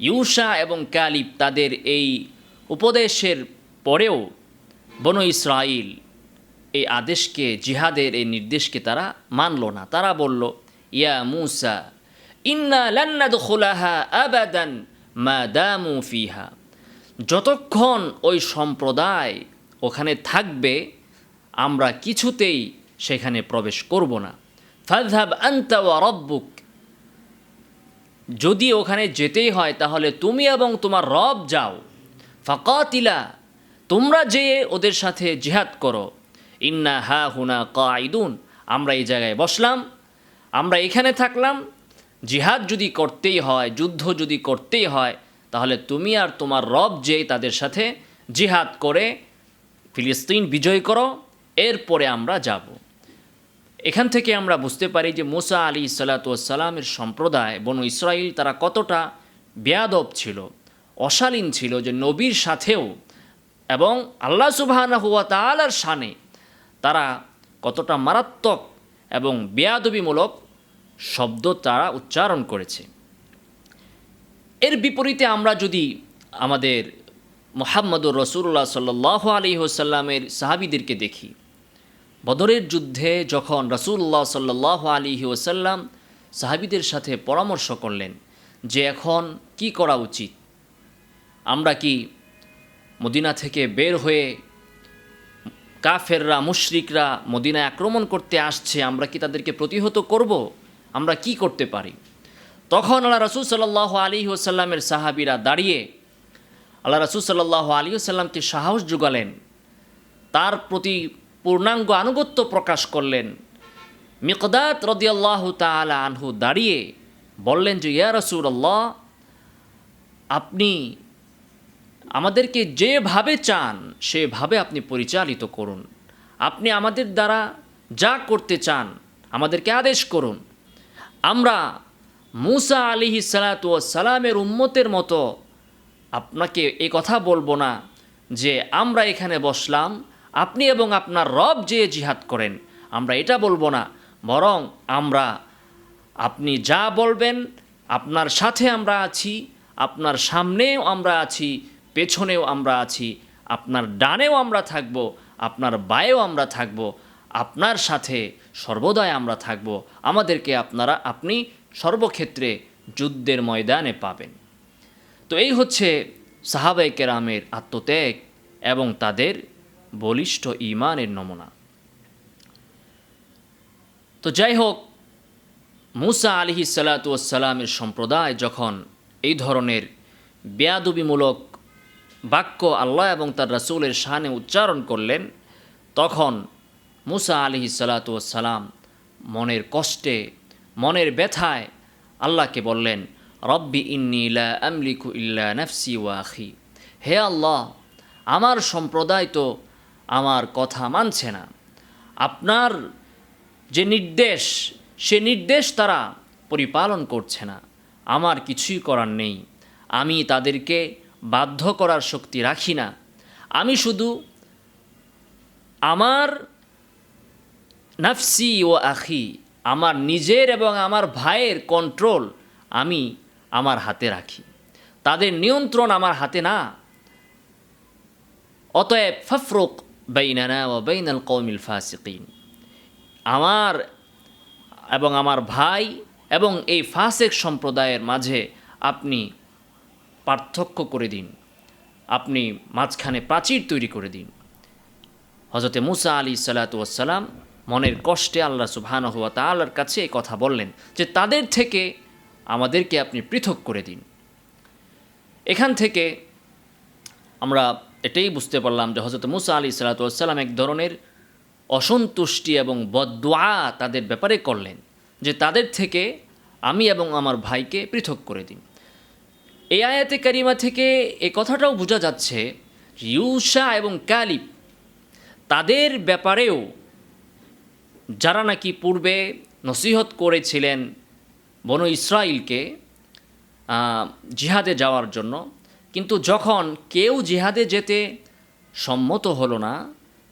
ইউসা এবং কালিব তাদের এই উপদেশের পরেও বন ইসরাইল এই আদেশকে, জিহাদের এই নির্দেশকে তারা মানল না। তারা বলল, ইয়া মুসা, ইন্না লান্নাদ খোলাহা আবাদান মা দামু ফিহা। যতক্ষণ ওই সম্প্রদায় ওখানে থাকবে, আমরা কিছুতেই সেখানে প্রবেশ করব না। ফাজহাব আন্তা ওয়া রব্বুক যদি ওখানে যেতেই হয়, তাহলে তুমি এবং তোমার রব যাও। ফাকাতিলা, তোমরা যেয়ে ওদের সাথে জিহাদ করো। ইন্না হা হুনা কাইদুন আমরা এই জায়গায় বসলাম, আমরা এখানে থাকলাম। জিহাদ যদি করতেই হয়, যুদ্ধ যদি করতেই হয়, তাহলে তুমি আর তোমার রব যেয়ে তাদের সাথে জিহাদ করে ফিলিস্তিন বিজয় করো, এরপরে আমরা যাব। এখান থেকে আমরা বুঝতে পারি যে মোসা আলী সালাতামের সম্প্রদায়, বনু ইসরায়েল তারা কতটা বেয়াদব ছিল, অশালীন ছিল যে নবীর সাথেও এবং আল্লাহ সুবাহানা হুয়া তালার শানে তারা কতটা মারাত্মক এবং বেয়াদবিমূলক শব্দ তারা উচ্চারণ করেছে। এর বিপরীতে আমরা যদি আমাদের মোহাম্মদুর রসুল্লাহ সাল্লাহ আলী হোসাল্লামের সাহাবিদেরকে দেখি বদরের যুদ্ধে যখন রসুল্লাহ সাল্লাহ আলী ওসাল্লাম সাহাবিদের সাথে পরামর্শ করলেন যে এখন কি করা উচিত, আমরা কি মদিনা থেকে বের হয়ে কাফেররা, মুশরিকরা মদিনায় আক্রমণ করতে আসছে, আমরা কি তাদেরকে প্রতিহত করব, আমরা কি করতে পারি? তখন আল্লাহ রসুল সাল্লাহ আলী ওসাল্লামের সাহাবিরা দাঁড়িয়ে আল্লাহ রসুল সাল্লাহ আলী ওসাল্লামকে সাহস যোগালেন। তার প্রতি পূর্ণাঙ্গ আনুগত্য প্রকাশ করলেন। মিকদাত রদিয়াল্লাহ তালা আনহু দাঁড়িয়ে বললেন যে, ইয়া রসুল্লাহ আপনি আমাদেরকে যেভাবে চান, সেভাবে আপনি পরিচালিত করুন। আপনি আমাদের দ্বারা যা করতে চান, আমাদেরকে আদেশ করুন। আমরা মুসা আলিহি সালাতু সালামের উম্মতের মতো আপনাকে এ কথা বলব না যে, আমরা এখানে বসলাম আপনি এবং আপনার রব যে জিহাদ করেন, আমরা এটা বলব না, বরং আমরা আপনি যা বলবেন, আপনার সাথে আমরা আছি, আপনার সামনেও আমরা আছি, পেছনেও আমরা আছি, আপনার ডানেও আমরা থাকব, আপনার বায়েও আমরা থাকব, আপনার সাথে সর্বদাই আমরা থাকব, আমাদেরকে আপনারা, আপনি সর্বক্ষেত্রে যুদ্ধের ময়দানে পাবেন। তো এই হচ্ছে সাহাবাই কেরামের আত্মত্যাগ এবং তাদের বলিষ্ঠ ইমানের নমুনা। তো যাই হোক মুসা আলিহি সালাতামের সম্প্রদায় যখন এই ধরনের বেয়াদবিমূলক বাক্য আল্লাহ এবং তার রাসুলের শানে উচ্চারণ করলেন, তখন মুসা আলিহি সালাতাম মনের কষ্টে, মনের ব্যথায় আল্লাহকে বললেন, রব্বি ইন্নি লা আমলিকু ইল্লা নফসি ওয়াখি হে আল্লাহ, আমার সম্প্রদায় তো আমার কথা মানছে না। আপনার যে নির্দেশ, সে নির্দেশ তারা পরিপালন করছে না। আমার কিছুই করার নেই। আমি তাদেরকে বাধ্য করার শক্তি রাখি না। আমি শুধু আমার নাফসি ও আখি, আমার নিজের এবং আমার ভাইয়ের কন্ট্রোল আমি আমার হাতে রাখি। তাদের নিয়ন্ত্রণ আমার হাতে না। অতএব ফফরুক বাইনানা ও বাইনাল কৌমিল ফাসিকিন। আমার এবং আমার ভাই এবং এই ফাসেক সম্প্রদায়ের মাঝে আপনি পার্থক্য করে দিন। আপনি মাঝখানে প্রাচীর তৈরি করে দিন। হজরতে মুসা আলী সালাতাম মনের কষ্টে আল্লাহ সুবহান হুয়া তাল্লার কাছে এই কথা বললেন যে তাদের থেকে আমাদেরকে আপনি পৃথক করে দিন। এখান থেকে আমরা এটাই বুঝতে পারলাম যে হজরত মুসা আলী সালাতাম এক ধরনের অসন্তুষ্টি এবং বদোয়া তাদের ব্যাপারে করলেন, যে তাদের থেকে আমি এবং আমার ভাইকে পৃথক করে দিন। এই আয়াতে কারিমা থেকে এ কথাটাও বোঝা যাচ্ছে ইউসা এবং কালিব তাদের ব্যাপারেও যারা নাকি পূর্বে নসিহত করেছিলেন বন ইসরাইলকে জিহাদে যাওয়ার জন্য কিন্তু যখন কেউ জিহাদে যেতে সম্মত হলো না,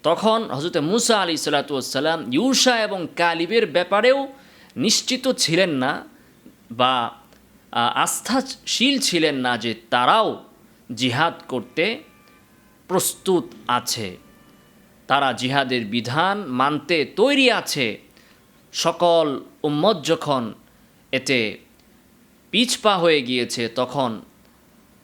তখন হজরত মুসা আলি সাল্লাতাম ইউসা এবং কালিবের ব্যাপারেও নিশ্চিত ছিলেন না বা আস্থাশীল ছিলেন না যে তারাও জিহাদ করতে প্রস্তুত আছে। তারা জিহাদের বিধান মানতে তৈরি আছে। সকল উম্মত যখন এতে পিছপা হয়ে গিয়েছে, তখন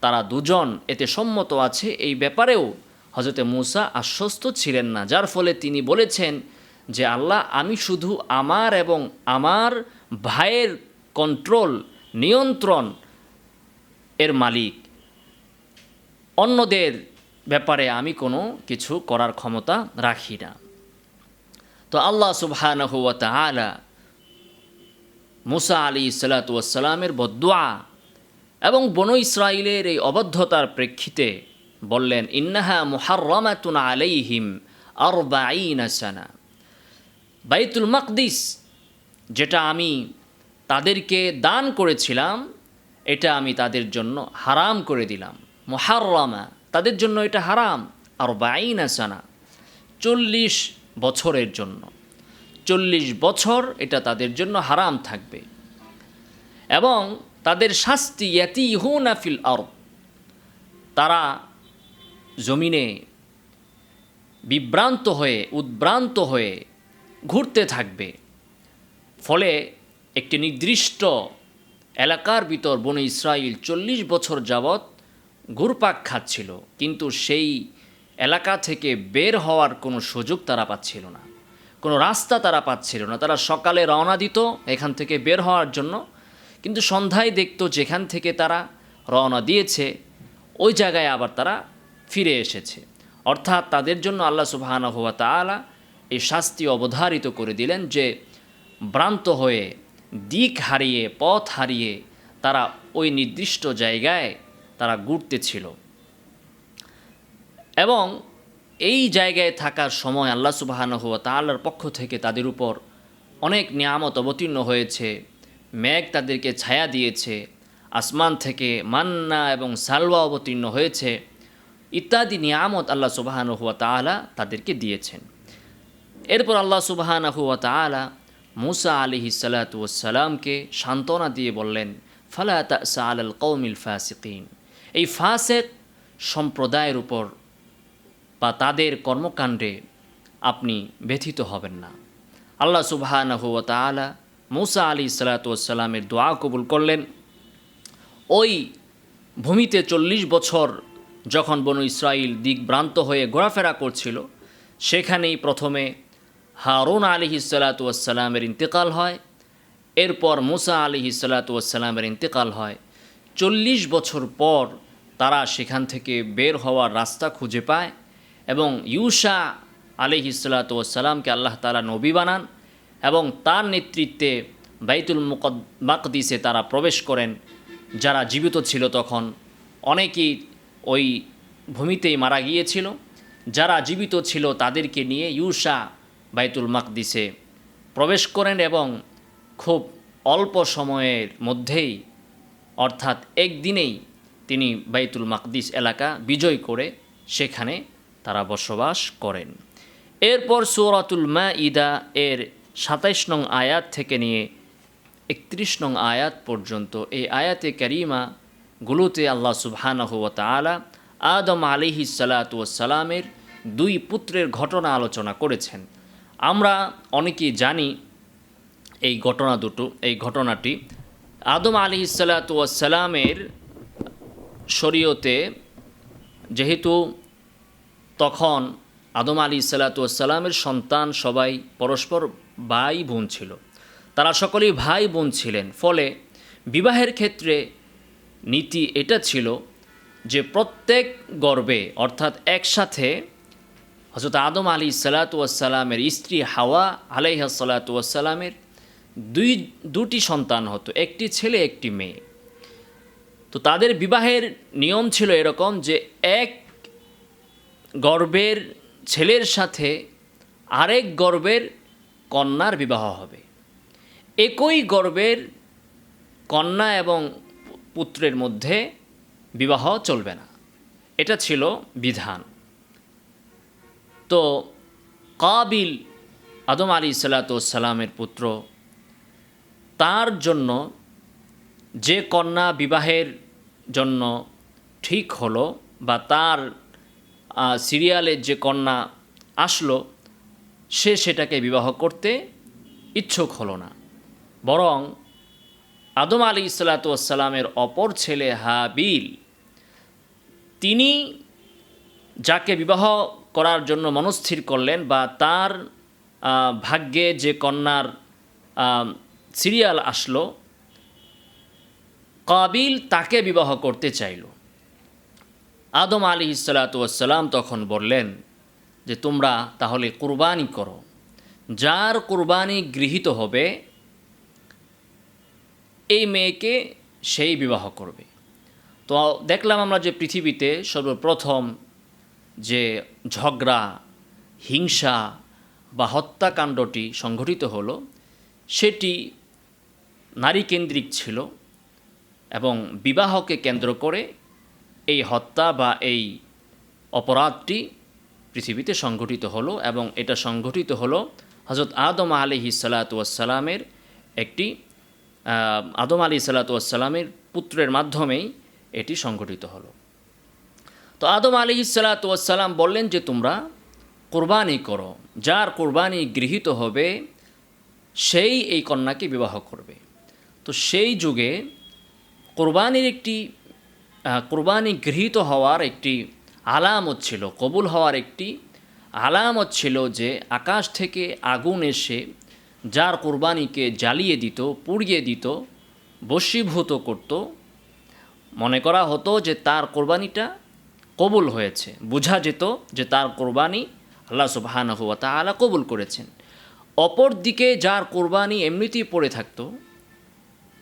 তারা দুজন এতে সম্মত আছে এই ব্যাপারেও। হজরতে মুসা আশ্বস্ত ছিলেন না, যার ফলে তিনি বলেছেন যে, আল্লাহ, আমি শুধু আমার এবং আমার ভাইয়ের কন্ট্রোল নিয়ন্ত্রণ এর মালিক। অন্যদের ব্যাপারে আমি কোনো কিছু করার ক্ষমতা রাখি না। তো আল্লাহ সুবহানাহু ওয়া তাআলা মুসা আলী সালাতামের বদুয়া এবং বনু ইসরায়েলের এই অবদ্ধতার প্রেক্ষিতে বললেন, ইন্নাহা মুহাররামাতুন আলাইহিম আরবাঈনা সানা। বাইতুল মাকদিস, যেটা আমি তাদেরকে দান করেছিলাম, এটা আমি তাদের জন্য হারাম করে দিলাম। মুহাররামা, তাদের জন্য এটা হারাম। আর সানা, চল্লিশ বছরের জন্য। চল্লিশ বছর এটা তাদের জন্য হারাম থাকবে। এবং তাদের শাস্তি ইয়াতি হুনা ফিল আর তারা জমিনে বিভ্রান্ত হয়ে, উদ্ভ্রান্ত হয়ে ঘুরতে থাকবে। ফলে একটি নির্দিষ্ট এলাকার ভিতর বনে ইসরায়েল চল্লিশ বছর যাবৎ ঘুরপাক খাচ্ছিল, কিন্তু সেই এলাকা থেকে বের হওয়ার কোনো সুযোগ তারা পাচ্ছিল না। কোনো রাস্তা তারা পাচ্ছিল না। তারা সকালে রওনা দিত এখান থেকে বের হওয়ার জন্য। কিন্তু সন্ধ্যায় দেখতো যেখান থেকে তারা রওনা দিয়েছে, ওই জায়গায় আবার তারা ফিরে এসেছে। অর্থাৎ তাদের জন্য আল্লাহ সুবাহানা হুয়া তালা এই শাস্তি অবধারিত করে দিলেন যে, ভ্রান্ত হয়ে, দিক হারিয়ে, পথ হারিয়ে তারা ওই নির্দিষ্ট জায়গায় তারা ঘুরতে ছিল। এবং এই জায়গায় থাকার সময় আল্লাহ সুবাহান হুয়া তাল্লার পক্ষ থেকে তাদের উপর অনেক নিয়ামত অবতীর্ণ হয়েছে। মেঘ তাদেরকে ছায়া দিয়েছে, আসমান থেকে মান্না এবং সালওয়া অবতীর্ণ হয়েছে, ইত্যাদি নিয়ামত আল্লাহ সুবাহান হুয়া তালা তাদেরকে দিয়েছেন। এরপর আল্লাহ সুবাহান হুয়া তালা মুসা আলিহি সালাতামকে সান্ত্বনা দিয়ে বললেন, ফালা তাসা আল কৌমিল ফাসিকিন। এই ফাসেক সম্প্রদায়ের উপর বা তাদের কর্মকাণ্ডে আপনি ব্যথিত হবেন না। আল্লাহ সুবাহান হুয়া তালা মুসা আলি সালাতামের দোয়া কবুল করলেন। ওই ভূমিতে চল্লিশ বছর যখন বনু ইসরায়েল দিকভ্রান্ত হয়ে ঘোরাফেরা করছিল, সেখানেই প্রথমে হারুন আলী সালাতামের ইন্তেকাল হয়, এরপর মুসা আলী সালাতামের ইন্তেকাল হয়। চল্লিশ বছর পর তারা সেখান থেকে বের হওয়ার রাস্তা খুঁজে পায় এবং ইউসা আলি সালাতামকে আল্লাহ তালা নবী বানান। এবং তার নেতৃত্বে বাইতুল মুকদ, মাকদিসে তারা প্রবেশ করেন। যারা জীবিত ছিল তখন অনেকেই ওই ভূমিতেই মারা গিয়েছিল। যারা জীবিত ছিল তাদেরকে নিয়ে ইউসা বাইতুল মাকদিসে প্রবেশ করেন এবং খুব অল্প সময়ের মধ্যেই, অর্থাৎ একদিনেই তিনি বাইতুল মাকদিস এলাকা বিজয় করে সেখানে তারা বসবাস করেন। এরপর সৌরাতুল মা ইদা এর সাতাইশ নং আয়াত থেকে নিয়ে একত্রিশ নং আয়াত পর্যন্ত এই আয়াতে ক্যারিমাগুলোতে আল্লাহ সুবহানাহু তাআলা আদম আলিহি সালামের দুই পুত্রের ঘটনা আলোচনা করেছেন। আমরা অনেকেই জানি এই ঘটনা দুটো, এই ঘটনাটি। আদম আলি সালামের শরীয়তে যেহেতু তখন আদম আলী সালাতামের সন্তান সবাই পরস্পর ভাই বোন ছিল। তারা সকলেই ভাই বোন ছিলেন। ফলে বিবাহের ক্ষেত্রে নীতি এটা ছিল যে প্রত্যেক গর্বে, অর্থাৎ একসাথে হজরত আদম আলী সালাতামের স্ত্রী হাওয়া আলাইহা সালাতামের দুই, দুটি সন্তান হতো, একটি ছেলে, একটি মেয়ে। তো তাদের বিবাহের নিয়ম ছিল এরকম যে এক গর্বের ছেলের সাথে আরেক গর্বের কন্যার বিবাহ হবে। একই গর্বের কন্যা এবং পুত্রের মধ্যে বিবাহ চলবে না। এটা ছিল বিধান। তো কাবিল আদম আলী সালাতামের পুত্র, তার জন্য যে কন্যা বিবাহের জন্য ঠিক হলো বা তার সিরিয়ালের যে কন্যা আসলো সে সেটাকে বিবাহ করতে ইচ্ছুক হলো না। বরং আদম আলী ইসালাতামের অপর ছেলে হাবিল, তিনি যাকে বিবাহ করার জন্য মনস্থির করলেন বা তার ভাগ্যে যে কন্যার সিরিয়াল আসলো, কাবিল তাকে বিবাহ করতে চাইল। আদম আলী ইসালাতাম তখন বললেন যে তোমরা তাহলে কুরবানি করো। যার কোরবানি গৃহীত হবে, এই মেয়েকে সেই বিবাহ করবে। তো দেখলাম আমরা যে পৃথিবীতে সর্বপ্রথম যে ঝগড়া, হিংসা বা হত্যাকাণ্ডটি সংঘটিত হলো, সেটি নারীকেন্দ্রিক ছিল এবং বিবাহকে কেন্দ্র করে এই হত্যা বা এই অপরাধটি পৃথিবীতে সংঘটিত হলো এবং এটা সংঘটিত হলো হজরত আদম আলহি সালাতামের একটি আদম আলী সালাতামের পুত্রের মাধ্যমেই এটি সংঘটিত হলো। তো আদম আলী সালাতাম বললেন যে তোমরা কোরবানি করো, যার কোরবানি গৃহীত হবে সেই এই কন্যাকে বিবাহ করবে। তো সেই যুগে কোরবানির একটি কোরবানি গৃহীত হওয়ার একটি আলামত ছিল, কবুল হওয়ার একটি আলামত ছিল যে আকাশ থেকে আগুন এসে যার কোরবানিকে জ্বালিয়ে দিত, পুড়িয়ে দিত, বশীভূত করত। মনে করা হতো যে তার কোরবানিটা কবুল হয়েছে। বোঝা যেত যে তার কোরবানি আল্লাহ সুবাহান হুয়া তালা কবুল করেছেন। অপর দিকে যার কোরবানি এমনিতেই পড়ে থাকতো,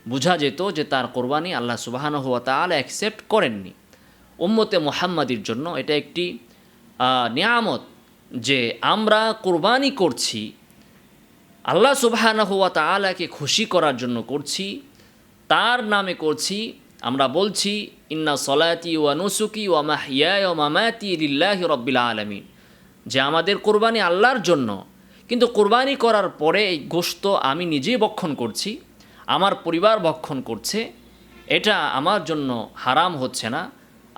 বোঝা যেত যে তার কোরবানি আল্লাহ সুবাহান হুয়া তালা অ্যাকসেপ্ট করেননি। উম্মতে মোহাম্মদির জন্য এটা একটি নিয়ামত যে আমরা কোরবানি করছি, আল্লাহ সুবাহান হুয়া তালাকে খুশি করার জন্য করছি, তার নামে করছি, আমরা বলছি, ইন্না সলাতি ওয়া নুসুকি ওয়া মাহিয়া ও মামাতি লিল্লাহি রব্বিল আলমিন। যে আমাদের কোরবানি আল্লাহর জন্য, কিন্তু কোরবানি করার পরে এই গোশত আমি নিজেই ভক্ষণ করছি, আমার পরিবার ভক্ষণ করছে, এটা আমার জন্য হারাম হচ্ছে না।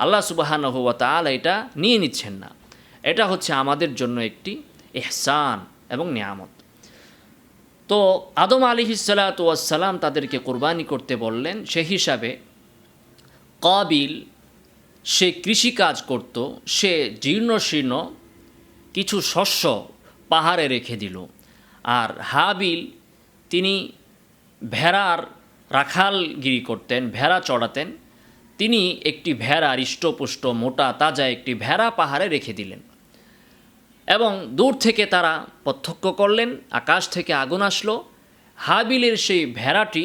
আল্লাহ সুবাহান হুয়া তালা এটা নিয়ে নিচ্ছেন না। এটা হচ্ছে আমাদের জন্য একটি এহসান এবং নিয়ামত। তো আদম আলী সালাতাম তাদেরকে কোরবানি করতে বললেন, সে হিসাবে কাবিল সে কৃষিকাজ করত, সে জীর্ণ শীর্ণ কিছু শস্য পাহাড়ে রেখে দিল। আর হাবিল তিনি ভেড়ার রাখালগিরি করতেন, ভেড়া চড়াতেন তিনি একটি ভেড়া হৃষ্টপুষ্ট মোটা তাজা একটি ভেড়া পাহাড়ে রেখে দিলেন এবং দূর থেকে তারা প্রত্যক্ষ করলেন, আকাশ থেকে আগুন আসলো, হাবিলের সেই ভেড়াটি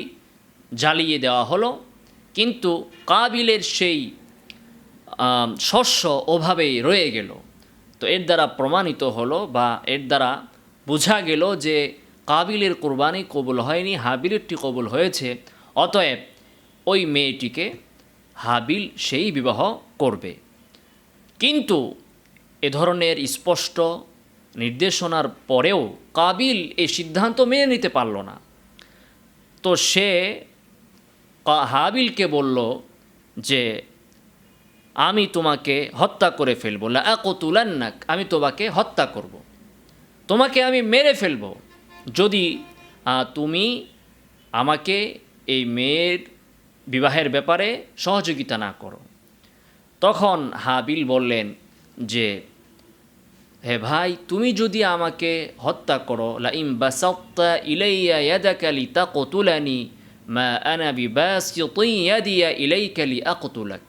জ্বালিয়ে দেওয়া হলো, কিন্তু কাবিলের সেই শস্য ওভাবেই রয়ে গেল। তো এর দ্বারা প্রমাণিত হলো বা এর দ্বারা বোঝা গেল যে কাবিলের কোরবানি কবুল হয়নি, হাবিলেরটি কবুল হয়েছে, অতএব ওই মেয়েটিকে হাবিল সেই বিবাহ করবে। কিন্তু এ ধরনের স্পষ্ট নির্দেশনার পরেও কাবিল এই সিদ্ধান্ত মেনে নিতে পারল না। তো সে হাবিলকে বলল যে, আমি তোমাকে হত্যা করে ফেলব। লাকুতুলান্নাক, আমি তোমাকে হত্যা করব। তোমাকে আমি মেরে ফেলব। যদি তুমি আমাকে এই মেয়ের বিবাহের ব্যাপারে সহযোগিতা না করো। তখন হাবিল বললেন যে, হে ভাই, তুমি যদি আমাকে হত্যা করো লা ইম বাসাত্তা ইলাইয়া ইয়াদাকা লিতাকতুলানি, মা আনা বিবাসিতি ইয়াদিয়া ইলাইকা লিআকতুলাক।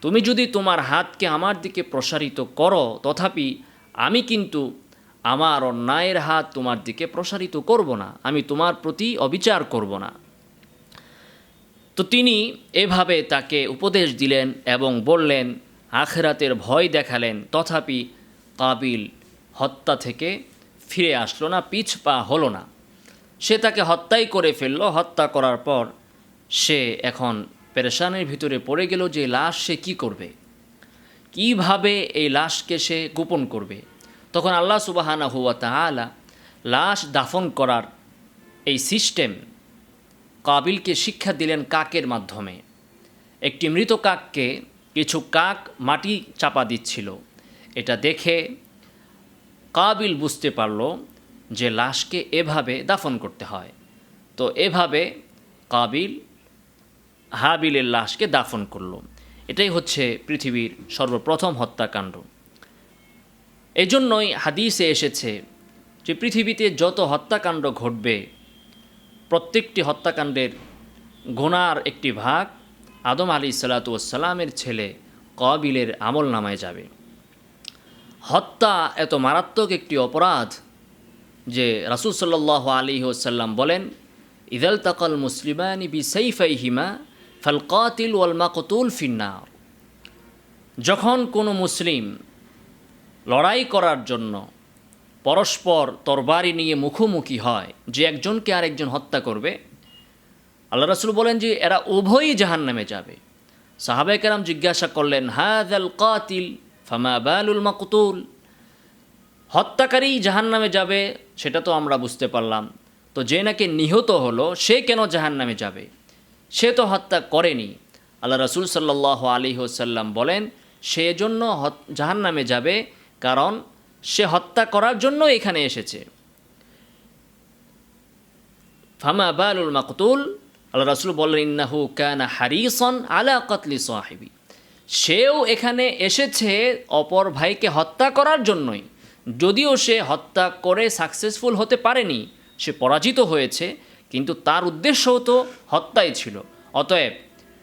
তুমি যদি তোমার হাতকে আমার দিকে প্রসারিত করো, তথাপি আমি কিন্তু আমার অন্যায়ের হাত তোমার দিকে প্রসারিত করব না, আমি তোমার প্রতি অবিচার করব না। তো তিনি এভাবে তাকে উপদেশ দিলেন এবং বললেন, আখেরাতের ভয় দেখালেন, তথাপি কাবিল হত্যা থেকে ফিরে আসলো না পিছ পা হলো না। সে তাকে হত্যাই করে ফেলল। হত্যা করার পর সে এখন পেরেশানের ভিতরে পড়ে গেল যে লাশ সে কী করবে? কীভাবে এই লাশকে সে গোপন করবে? তখন আল্লাহ সুবাহানা হুয়া তাআলা লাশ দাফন করার এই সিস্টেম কাবিলকে শিক্ষা দিলেন কাকের মাধ্যমে। একটি মৃত কাককে কিছু কাক মাটি চাপা দিচ্ছিল। এটা দেখে কাবিল বুঝতে পারল যে লাশকে এভাবে দাফন করতে হয়। তো এভাবে কাবিল হাবিলের লাশকে দাফন করল। এটাই হচ্ছে পৃথিবীর সর্বপ্রথম হত্যাকাণ্ড। এজন্যই হাদিসে এসেছে যে পৃথিবীতে যত হত্যাকাণ্ড ঘটবে প্রত্যেকটি হত্যাকাণ্ডের গোনার একটি ভাগ আদম আলী সালাতামের ছেলে কবিলের আমল নামায় যাবে। হত্যা এত মারাত্মক একটি অপরাধ যে রাসুল সাল্লাহ আলী ওসাল্লাম বলেন ইদাল তাকাল মুসলিমানি বি সাইফাই হিমা ফাল কাতিল ওয়াল মাকতুল ফিন্নার। যখন কোনো মুসলিম লড়াই করার জন্য পরস্পর তরবারি নিয়ে মুখোমুখি হয়, যে একজনকে আরেকজন হত্যা করবে। আল্লাহ রসুল বলেন যে এরা উভয়ই জাহান নামে যাবে সাহাবেকেরাম জিজ্ঞাসা করলেন হাদ আল কাতিল, ফামা বালুল মাকুতুল? হত্যাকারী জাহান নামে যাবে, সেটা তো আমরা বুঝতে পারলাম। তো যে নাকি নিহত হলো, সে কেন জাহান নামে যাবে? সে তো হত্যা করেনি। আল্লাহ রসুল সাল্লাহ আলী হোসাল্লাম বলেন, সে জন্য জাহান নামে যাবে কারণ সে হত্যা করার জন্য এখানে এসেছে। ফামা বালুল মাকতুল, আল্লাহ রাসুল বললেন, ইন্নাহু কানা হারিসন আলা কতলি সাহেবি। সেও এখানে এসেছে অপর ভাইকে হত্যা করার জন্যই। যদিও সে হত্যা করে সাকসেসফুল হতে পারেনি, সে পরাজিত হয়েছে, কিন্তু তার উদ্দেশ্যও তো হত্যাই ছিল। অতএব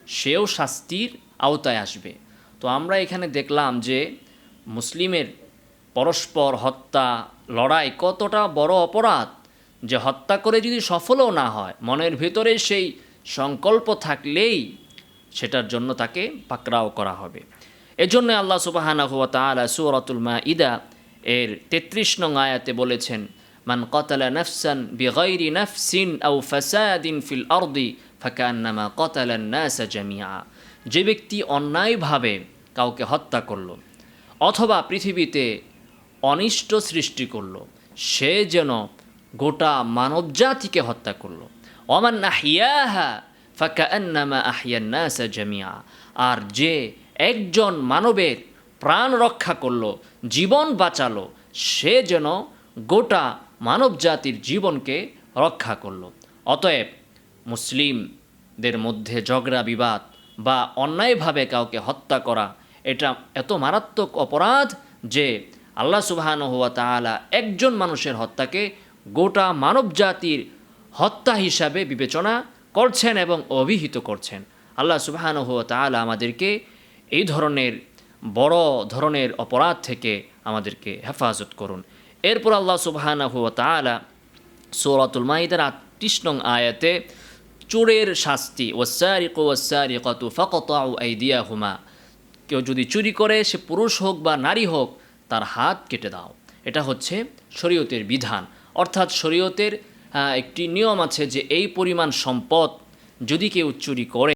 সেও শাস্তির আওতায় আসবে। তো আমরা এখানে দেখলাম যে, মুসলিমের পরস্পর হত্যা, লড়াই কতটা বড় অপরাধ যে হত্যা করে যদি সফলও না হয়, মনের ভেতরে সেই সংকল্প থাকলেই সেটার জন্য তাকে পাকড়াও করা হবে। এজন্য আল্লাহ সুবাহানা হুয়া তালা সুরাতুল মা ইদা এর তেত্রিশ নং আয়াতে বলেছেন, মান কতালা নফসান বিগৈরি নফসিন আউ ফাসাদিন ফিল আরদি ফাকান্নামা কতালান নাসা জামিয়া যে ব্যক্তি অন্যায়ভাবে কাউকে হত্যা করল, অথবা পৃথিবীতে অনিষ্ট সৃষ্টি করল। সে যেন গোটা মানবজাতিকে হত্যা করল। অমান আহিয়াহা জামিয়া আর যে একজন মানবের প্রাণ রক্ষা করল, জীবন বাঁচালো, সে যেন গোটা মানব জাতির জীবনকে রক্ষা করল। অতএব মুসলিমদের মধ্যে ঝগড়া, বিবাদ বা অন্যায়ভাবে কাউকে হত্যা করা, এটা এত মারাত্মক অপরাধ যে আল্লাহ সুবাহান হুয়া তালা একজন মানুষের হত্যাকে গোটা মানব জাতির হত্যা হিসাবে বিবেচনা করছেন এবং অভিহিত করছেন। আল্লাহ সুবাহান হুয়া তালা আমাদেরকে এই ধরনের বড় ধরনের অপরাধ থেকে আমাদেরকে হেফাজত করুন। এরপর আল্লাহ সুবাহান হুয়া তালা সৌরাতুল মাহিদার আটত্রিশ নং আয়াতে চোরের শাস্তি ওসারিক ওসারিকত ফকত আইদিয়া হুমা কেউ যদি চুরি করে, সে পুরুষ হোক বা নারী হোক তার হাত কেটে দাও। এটা হচ্ছে শরীয়তের বিধান। অর্থাৎ শরীয়তের একটি নিয়ম আছে যে এই পরিমাণ সম্পদ যদি কেউ চুরি করে